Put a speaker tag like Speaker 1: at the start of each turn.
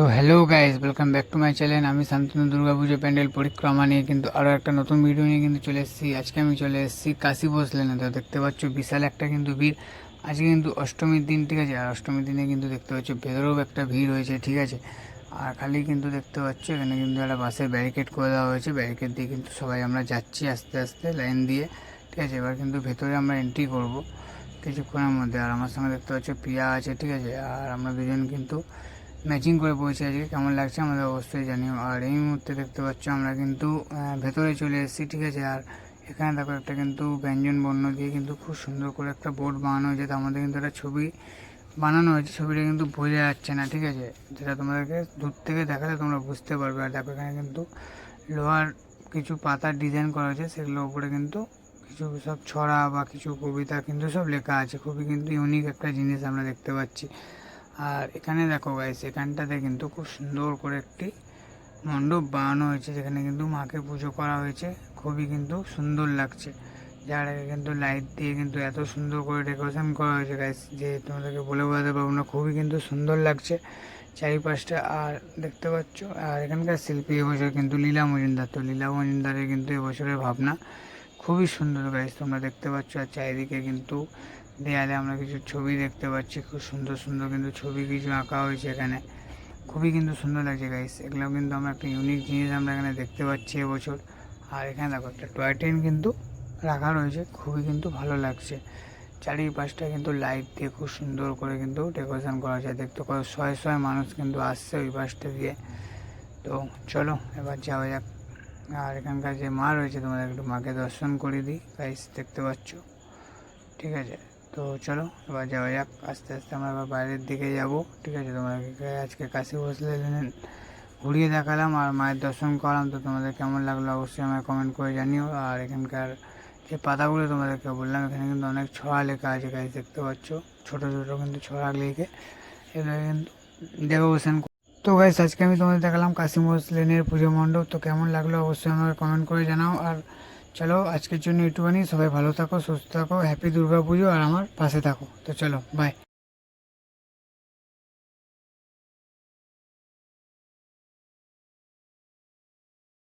Speaker 1: তো hello guys welcome back to my channel আমি শান্তনু দুর্গাপুজো প্যান্ডেল পরিক্রমা নিয়ে কিন্তু আরও একটা নতুন ভিডিও নিয়ে কিন্তু চলে এসেছি। আজকে আমি চলে এসেছি কাশি বসলেন তো দেখতে পাচ্ছ বিশাল একটা কিন্তু ভিড়। আজকে কিন্তু অষ্টমীর দিন, ঠিক আছে? আর অষ্টমীর দিনে কিন্তু দেখতে পাচ্ছ ভেতরেও একটা ভিড় হয়েছে ঠিক আছে? আর খালি কিন্তু দেখতে পাচ্ছ এখানে কিন্তু একটা বাসের ব্যারিকেড করে দেওয়া হয়েছে। ব্যারিকেড দিয়ে কিন্তু সবাই আমরা যাচ্ছি আস্তে আস্তে লাইন দিয়ে, ঠিক আছে? এবার কিন্তু ভেতরে আমরা এন্ট্রি করব কিছুক্ষণের মধ্যে। আর আমার সঙ্গে দেখতে পাচ্ছ প্রিয়া আছে, ঠিক আছে? আর আমরা দুজন কিন্তু ম্যাচিং করে বসে আজকে। কেমন লাগছে আমাদের অবশ্যই জানিও। আর এই মুহূর্তে দেখতে পাচ্ছ আমরা কিন্তু ভেতরে চলে এসেছি, ঠিক আছে? আর এখানে দেখো একটা কিন্তু ব্যঞ্জন বর্ণ দিয়ে কিন্তু খুব সুন্দর করে একটা বোর্ড বানানো হয়েছে। তার মধ্যে কিন্তু একটা ছবি বানানো হয়েছে। ছবিটা কিন্তু বোঝা যাচ্ছে না, ঠিক আছে? যেটা তোমাদেরকে দূর থেকে দেখালে তোমরা বুঝতে পারবে। আর দেখো এখানে কিন্তু লোহার কিছু পাতার ডিজাইন করা হয়েছে। সেগুলোর উপরে কিন্তু কিছু সব ছড়া বা কিছু কবিতা কিন্তু সব লেখা আছে। খুবই কিন্তু ইউনিক একটা জিনিস আমরা দেখতে পাচ্ছি। আর এখানে দেখো গাইস এখানটাতে কিন্তু খুব সুন্দর করে একটি মণ্ডপ বানানো হয়েছে, যেখানে কিন্তু মাকে পুজো করা হয়েছে। খুবই কিন্তু সুন্দর লাগছে। যার আগে কিন্তু লাইট দিয়ে কিন্তু এত সুন্দর করে ডেকোরেশন করা হয়েছে গাইস যে তোমাদেরকে বলে বোঝাতে পারব না, খুবই কিন্তু সুন্দর লাগছে চারিপাশটা। আর দেখতে পাচ্ছ, আর এখানকার শিল্পী এবছর কিন্তু লীলা মজুমদার, তো লীলা মজুমদারের কিন্তু এবছরের ভাবনা খুবই সুন্দর গাইস তোমরা দেখতে পাচ্ছ, আর চারিদিকে কিন্তু দেয়ালে আমরা কিছু ছবি দেখতে পাচ্ছি, খুব সুন্দর সুন্দর কিন্তু ছবি কিছু আঁকা হয়েছে এখানে। খুবই কিন্তু সুন্দর লাগছে গাইস এগুলো কিন্তু আমরা একটা ইউনিক জিনিস আমরা এখানে দেখতে পাচ্ছি এবছর। আর এখানে দেখো, একটা টয় ট্রেন কিন্তু রাখা রয়েছে, খুবই কিন্তু ভালো লাগছে। চারিপাশটা কিন্তু লাইট দিয়ে খুব সুন্দর করে কিন্তু ডেকোরেশন করা আছে। দেখতে কত শয়ে শয়ে মানুষ কিন্তু আসছে ওই পাশটা দিয়ে। তো চলো, এবার যাওয়া যাক। আর এখানকার যে মা রয়েছে তোমাদের একটু মাকে দর্শন করে দিই গাইস দেখতে পাচ্ছ? ঠিক আছে। তো চলো, এবার যাওয়া যাক। আস্তে আস্তে আমরা এবার বাইরের দিকে যাব, ঠিক আছে? তোমাদেরকে আজকে কাশি বসলে ঘুরিয়ে দেখালাম আর মায়ের দর্শন করালাম। তো তোমাদের কেমন লাগল অবশ্যই আমায় কমেন্ট করে জানিও। আর এখানকার যে পাতাগুলো তোমাদেরকে বললাম, এখানে কিন্তু অনেক ছড়া লেখা আছে গাছ দেখতে পাচ্ছ? ছোট ছোট কিন্তু ছড়া লিখে। এগুলো কিন্তু ডেকোরেশন তো গাইস আজকে আমি তোমাদের দেখালাম কাশিমোস লেনের পুজো মণ্ডপ। তো কেমন লাগল অবশ্যই আমাকে কমেন্ট করে জানাও। আর চলো, আজকের জন্য একটুখানি সবাই ভালো থাকো, সুস্থ থাকো হ্যাপি দুর্গা পুজো আর আমার পাশে থাকো। তো চলো বাই